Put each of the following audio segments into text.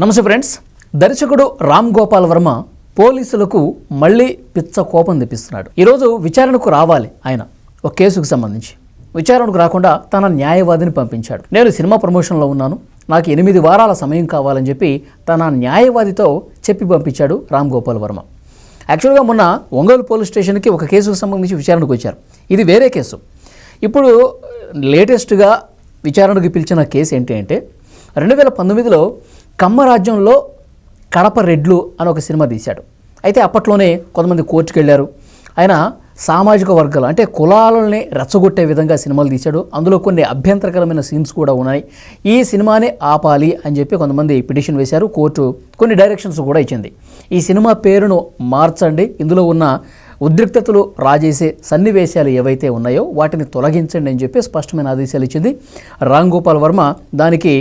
నమస్తే ఫ్రెండ్స్. దర్శకుడు రామ్ గోపాల్ వర్మ పోలీసులకు మళ్ళీ పిచ్చ కోపం తెప్పిస్తున్నాడు. ఈరోజు విచారణకు రావాలి ఆయన ఒక కేసుకు సంబంధించి. విచారణకు రాకుండా తన న్యాయవాదిని పంపించాడు. నేను సినిమా ప్రమోషన్లో ఉన్నాను. నాకు ఎనిమిది వారాల సమయం కావాలని చెప్పి తన న్యాయవాదితో చెప్పి పంపించాడు రామ్ గోపాల్ వర్మ. యాక్చువల్గా మొన్న ఒంగోలు పోలీస్ స్టేషన్కి ఒక కేసుకు సంబంధించి విచారణకు వచ్చారు. ఇది వేరే కేసు. ఇప్పుడు లేటెస్ట్గా విచారణకు పిలిచిన కేసు ఏంటి అంటే రెండు వేల పంతొమ్మిదిలో కమ్మ రాజ్యంలో కడప రెడ్లు అని ఒక సినిమా తీశాడు. అయితే అప్పట్లోనే కొంతమంది కోర్టుకు వెళ్ళారు ఆయన సామాజిక వర్గాలు అంటే కులాలని రెచ్చగొట్టే విధంగా సినిమాలు తీశాడు. అందులో కొన్ని అభ్యంతరకరమైన సీన్స్ కూడా ఉన్నాయి. ఈ సినిమానే ఆపాలి అని చెప్పి కొంతమంది పిటిషన్ వేశారు. కోర్టు కొన్ని డైరెక్షన్స్ కూడా ఇచ్చింది. ఈ సినిమా పేరును మార్చండి. ఇందులో ఉన్న ఉద్రిక్తతలు రాజేసే సన్నివేశాలు ఏవైతే ఉన్నాయో వాటిని తొలగించండి అని చెప్పి స్పష్టమైన ఆదేశాలు ఇచ్చింది. రామ్ గోపాల్ వర్మ దానికి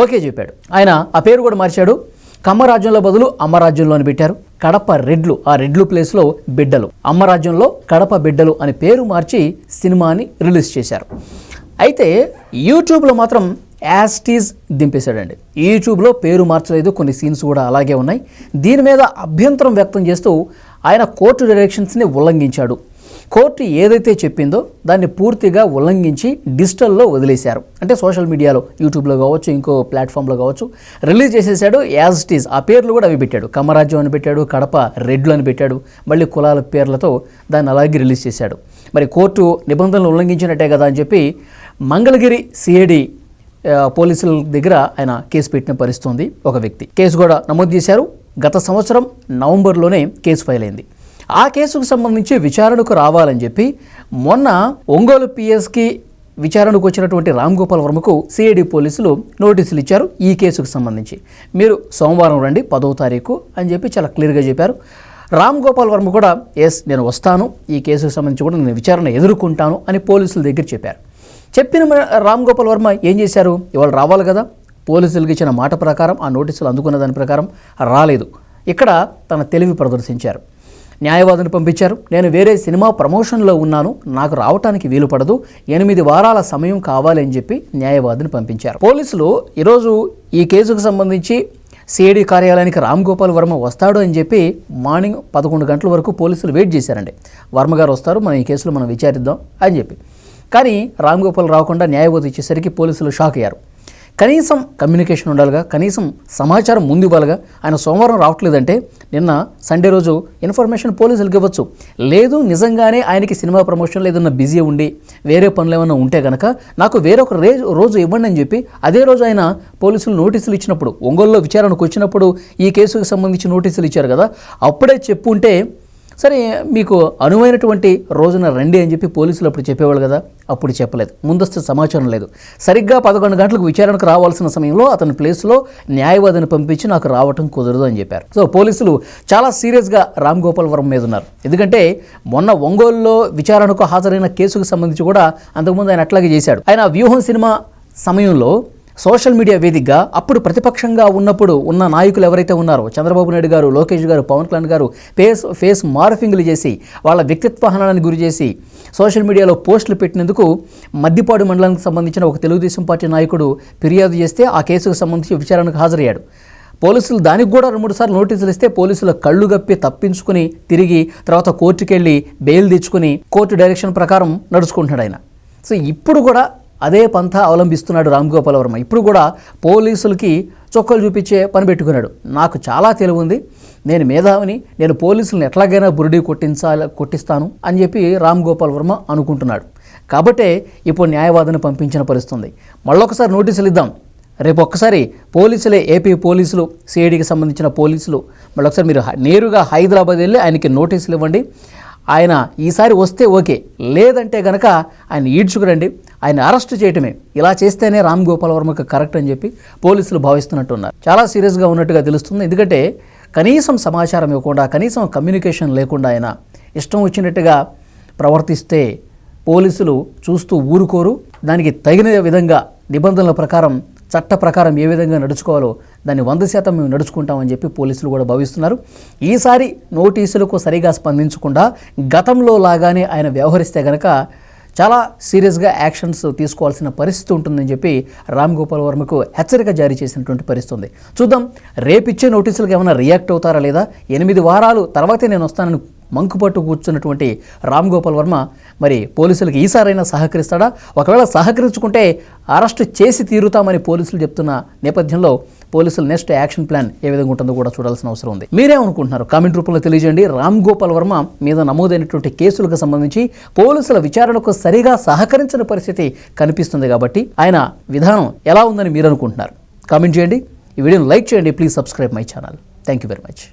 ఓకే చెప్పాడు. ఆయన ఆ పేరు కూడా మార్చాడు. కమ్మరాజ్యంలో బదులు అమ్మరాజ్యంలో అని పెట్టారు. కడప రెడ్లు ఆ రెడ్లు ప్లేస్లో బిడ్డలు. అమ్మరాజ్యంలో కడప బిడ్డలు అని పేరు మార్చి సినిమాని రిలీజ్ చేశారు. అయితే యూట్యూబ్లో మాత్రం యాస్టీజ్ దింపేశాడండి. యూట్యూబ్లో పేరు మార్చలేదు. కొన్ని సీన్స్ కూడా అలాగే ఉన్నాయి. దీని మీద అభ్యంతరం వ్యక్తం చేస్తూ ఆయన కోర్టు డైరెక్షన్స్ని ఉల్లంఘించాడు. కోర్టు ఏదైతే చెప్పిందో దాన్ని పూర్తిగా ఉల్లంఘించి డిజిటల్లో వదిలేశారు. అంటే సోషల్ మీడియాలో యూట్యూబ్లో కావచ్చు ఇంకో ప్లాట్ఫామ్లో కావచ్చు రిలీజ్ చేసేసాడు యాజ్ ఇట్ ఈజ్. ఆ పేర్లు కూడా అవి పెట్టాడు. కమరాజ్యం అని పెట్టాడు కడప రెడ్లు అని పెట్టాడు మళ్ళీ కులాల పేర్లతో దాన్ని అలాగే రిలీజ్ చేశాడు. మరి కోర్టు నిబంధనలు ఉల్లంఘించినట్టే కదా అని చెప్పి మంగళగిరి సిఐడి పోలీసుల దగ్గర ఆయన కేసు పెట్టిన పరిస్థితి ఒక వ్యక్తి. కేసు కూడా నమోదు చేశారు. గత సంవత్సరం నవంబర్లోనే కేసు ఫైల్ అయింది. ఆ కేసుకు సంబంధించి విచారణకు రావాలని చెప్పి మొన్న ఒంగోలు పిఎస్కి విచారణకు వచ్చినటువంటి రామ్ గోపాల్ వర్మకు సిఐడి పోలీసులు నోటీసులు ఇచ్చారు ఈ కేసుకు సంబంధించి. మీరు సోమవారం రండి పదవ తారీఖు అని చెప్పి చాలా క్లియర్గా చెప్పారు. రామ్ గోపాల్ వర్మ కూడా ఎస్ నేను వస్తాను ఈ కేసుకు సంబంధించి కూడా నేను విచారణ ఎదుర్కొంటాను అని పోలీసుల దగ్గర చెప్పారు. చెప్పిన రామ్ గోపాల్ వర్మ ఏం చేశారు? ఇవాళ రావాలి కదా. పోలీసులకు ఇచ్చిన మాట ప్రకారం ఆ నోటీసులు అందుకున్న దాని ప్రకారం రాలేదు. ఇక్కడ తన తెలివి ప్రదర్శించారు. న్యాయవాదిని పంపించారు. నేను వేరే సినిమా ప్రమోషన్లో ఉన్నాను. నాకు రావటానికి వీలు పడదు. ఎనిమిది వారాల సమయం కావాలని చెప్పి న్యాయవాదిని పంపించారు. పోలీసులు ఈరోజు ఈ కేసుకు సంబంధించి సిఐడి కార్యాలయానికి రామ్ గోపాల్ వర్మ వస్తాడు అని చెప్పి మార్నింగ్ పదకొండు గంటల వరకు పోలీసులు వెయిట్ చేశారండి. వర్మ గారు వస్తారు. మనం ఈ కేసులో మనం విచారిద్దాం అని చెప్పి. కానీ రామ్ గోపాల్ రాకుండా న్యాయవాది ఇచ్చేసరికి పోలీసులు షాక్ అయ్యారు. కనీసం కమ్యూనికేషన్ ఉండాలిగా కనీసం సమాచారం ముందు ఇవ్వాలిగా. ఆయన సోమవారం రావట్లేదంటే నిన్న సండే రోజు ఇన్ఫర్మేషన్ పోలీసులకు ఇవ్వచ్చు. లేదు నిజంగానే ఆయనకి సినిమా ప్రమోషన్లో ఏదన్నా బిజీ ఉండి వేరే పనులు ఏమైనా ఉంటే కనుక నాకు వేరొక రే రోజు ఇవ్వండి అని చెప్పి అదే రోజు ఆయన పోలీసులు నోటీసులు ఇచ్చినప్పుడు ఒంగోలులో విచారణకు వచ్చినప్పుడు ఈ కేసుకు సంబంధించి నోటీసులు ఇచ్చారు కదా అప్పుడే చెప్పుంటే సరే మీకు అనువైనటువంటి రోజున రండి అని చెప్పి పోలీసులు అప్పుడు చెప్పేవాళ్ళు కదా? అప్పుడు చెప్పలేదు. ముందస్తు సమాచారం లేదు. సరిగ్గా పదకొండు గంటలకు విచారణకు రావాల్సిన సమయంలో అతని ప్లేస్లో న్యాయవాదిని పంపించి నాకు రావటం కుదరదు అని చెప్పారు. సో పోలీసులు చాలా సీరియస్గా రామ్ గోపాల్ వర్మ మీద ఉన్నారు. ఎందుకంటే మొన్న ఒంగోలులో విచారణకు హాజరైన కేసుకు సంబంధించి కూడా అంతకుముందు ఆయన అట్లాగే చేశాడు. ఆయన వ్యూహం సినిమా సమయంలో సోషల్ మీడియా వేదికగా అప్పుడు ప్రతిపక్షంగా ఉన్నప్పుడు ఉన్న నాయకులు ఎవరైతే ఉన్నారో చంద్రబాబు నాయుడు గారు లోకేష్ గారు పవన్ కళ్యాణ్ గారు ఫేస్ ఫేస్ మార్ఫింగ్లు చేసి వాళ్ళ వ్యక్తిత్వ హననానికి గురి చేసి సోషల్ మీడియాలో పోస్టులు పెట్టినందుకు మద్దిపాడు మండలానికి సంబంధించిన ఒక తెలుగుదేశం పార్టీ నాయకుడు ఫిర్యాదు చేస్తే ఆ కేసుకు సంబంధించి విచారణకు హాజరయ్యాడు. పోలీసులు దానికి కూడా రెండు మూడు సార్లు నోటీసులు ఇస్తే పోలీసుల కళ్ళు గప్పి తప్పించుకుని తిరిగి తర్వాత కోర్టుకెళ్ళి బెయిల్ తెచ్చుకుని కోర్టు డైరెక్షన్ ప్రకారం నడుచుకుంటున్నాడు ఆయన. సో ఇప్పుడు కూడా అదే పంథ అవలంబిస్తున్నాడు రామ్ గోపాల్ వర్మ. ఇప్పుడు కూడా పోలీసులకి చొక్కలు చూపించే పని పెట్టుకున్నాడు. నాకు చాలా తెలివి ఉంది. నేను మేధావిని నేను పోలీసులను ఎట్లాగైనా బురుడి కొట్టించాలి కొట్టిస్తాను అని చెప్పి రామ్ గోపాల్ వర్మ అనుకుంటున్నాడు. కాబట్టే ఇప్పుడు న్యాయవాదిని పంపించిన పరిస్థితుంది. మళ్ళొకసారి నోటీసులు ఇద్దాం. రేపు ఒక్కసారి పోలీసులే ఏపీ పోలీసులు సిఐడికి సంబంధించిన పోలీసులు మళ్ళీ ఒకసారి మీరు నేరుగా హైదరాబాద్ వెళ్ళి ఆయనకి నోటీసులు ఇవ్వండి. ఆయన ఈసారి వస్తే ఓకే. లేదంటే గనక ఆయన ఈడ్చుకురండి. ఆయన అరెస్ట్ చేయటమే. ఇలా చేస్తేనే రామ్ గోపాల్ వర్మకు కరెక్ట్ అని చెప్పి పోలీసులు భావిస్తున్నట్టున్నారు. చాలా సీరియస్గా ఉన్నట్టుగా తెలుస్తుంది. ఎందుకంటే కనీసం సమాచారం ఇవ్వకుండా కనీసం కమ్యూనికేషన్ లేకుండా ఆయన ఇష్టం వచ్చినట్టుగా ప్రవర్తిస్తే పోలీసులు చూస్తూ ఊరుకోరు. దానికి తగిన విధంగా నిబంధనల ప్రకారం చట్ట ప్రకారం ఏ విధంగా నడుచుకోవాలో దాన్ని వంద శాతం మేము నడుచుకుంటామని చెప్పి పోలీసులు కూడా భావిస్తున్నారు. ఈసారి నోటీసులకు సరిగా స్పందించకుండా గతంలో లాగానే ఆయన వ్యవహరిస్తే గనక చాలా సీరియస్గా యాక్షన్స్ తీసుకోవాల్సిన పరిస్థితి ఉంటుందని చెప్పి రామ్ గోపాల్ వర్మకు హెచ్చరిక జారీ చేసినటువంటి పరిస్థితి ఉంది. చూద్దాం రేపిచ్చే నోటీసులకు ఏమైనా రియాక్ట్ అవుతారా లేదా? ఎనిమిది వారాలు తర్వాతే నేను వస్తానని మంకుపట్టు కూర్చున్నటువంటి రామ్ గోపాల్ వర్మ మరి పోలీసులకు ఈసారైనా సహకరిస్తాడా? ఒకవేళ సహకరించుకుంటే అరెస్ట్ చేసి తీరుతామని పోలీసులు చెప్తున్న నేపథ్యంలో పోలీసులు నెక్స్ట్ యాక్షన్ ప్లాన్ ఏ విధంగా ఉంటుందో కూడా చూడాల్సిన అవసరం ఉంది. మీరేమనుకుంటున్నారు కామెంట్ రూపంలో తెలియజేయండి. రామ్ గోపాల్ వర్మ మీద నమోదైనటువంటి కేసులకు సంబంధించి పోలీసుల విచారణకు సరిగా సహకరించిన పరిస్థితి కనిపిస్తుంది కాబట్టి ఆయన విధానం ఎలా ఉందని మీరు అనుకుంటున్నారు. కామెంట్ చేయండి. ఈ వీడియోని లైక్ చేయండి. Please subscribe my channel. Thank you very much.